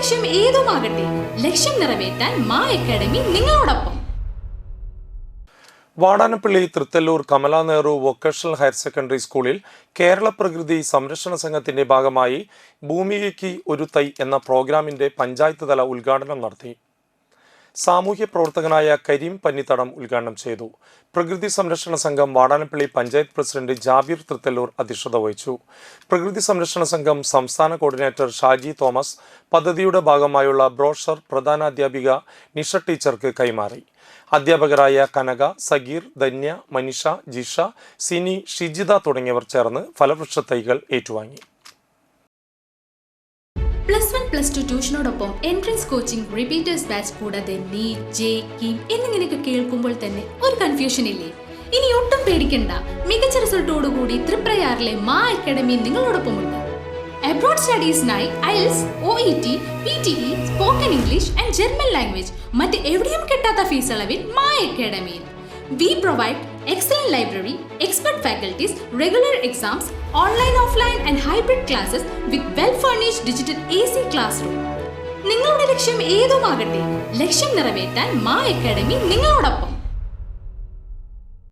ലക്ഷ്യം ഏതുമാകട്ടെ ലക്ഷ്യം നിറവേറ്റാൻ മാ അക്കാഡമി നിങ്ങളോടൊപ്പം. Vadanappally Thrithallur Kamala Nehru vocational higher secondary സ്കൂളിൽ കേരള പ്രകൃതി സംരക്ഷണ സംഘത്തിന്റെ ഭാഗമായി ഭൂമികയ്ക്ക് ഒരു തൈ എന്ന പ്രോഗ്രാമിന്റെ പഞ്ചായത്ത് തല ഉദ്ഘാടനം നടത്തി. സാമൂഹ്യ പ്രവർത്തകനായ കരീം പന്നിത്തടം ഉദ്ഘാടനം ചെയ്തു. പ്രകൃതി സംരക്ഷണ സംഘം വാടാനപ്പള്ളി പഞ്ചായത്ത് പ്രസിഡന്റ് ജാബിർ തൃത്തല്ലൂർ അധ്യക്ഷത വഹിച്ചു. പ്രകൃതി സംരക്ഷണ സംഘം സംസ്ഥാന കോർഡിനേറ്റർ ഷാജി തോമസ് പദ്ധതിയുടെ ഭാഗമായുള്ള ബ്രോഷർ പ്രധാനാധ്യാപിക നിഷ ടീച്ചർക്ക് കൈമാറി. അധ്യാപകരായ കനക സഗീർ ധന്യ മനിഷ ജിഷ സിനി ഷിജിത തുടങ്ങിയവർ ചേർന്ന് ഫലവൃക്ഷ തൈകൾ ഏറ്റുവാങ്ങി. പ്ലസ് വൺ പ്ലസ് ടു ട്യൂഷനോടൊപ്പം എൻട്രൻസ് കോച്ചിങ് റിപ്പീറ്റേഴ്സ് ബാച്ച് കൂടാതെ നീറ്റ് ജെ കിം എന്നിങ്ങനെയൊക്കെ കേൾക്കുമ്പോൾ തന്നെ ഒരു കൺഫ്യൂഷൻ ഇല്ലേ? ഇനി ഒട്ടും പേടിക്കണ്ട. മികച്ച റിസൾട്ടോടുകൂടി തൃപ്രയാറിലെ മാ അക്കാഡമി നിങ്ങളോടൊപ്പമുണ്ട്. Abroad സ്റ്റഡീസിനായി IELTS O E T P T E spoken English and German language മറ്റ് എവിടെയും കിട്ടാത്ത ഫീസ് അളവിൽ മാ അക്കാഡമിയിൽ we provide excellent library expert faculties regular exams, online offline and hybrid classes with well-furnished digital AC classroom. നിങ്ങളുടെ ലക്ഷ്യം ഏതുമാകട്ടെ ലക്ഷ്യം നിറവേറ്റാൻ മാ അക്കാഡമി നിങ്ങളോടൊപ്പം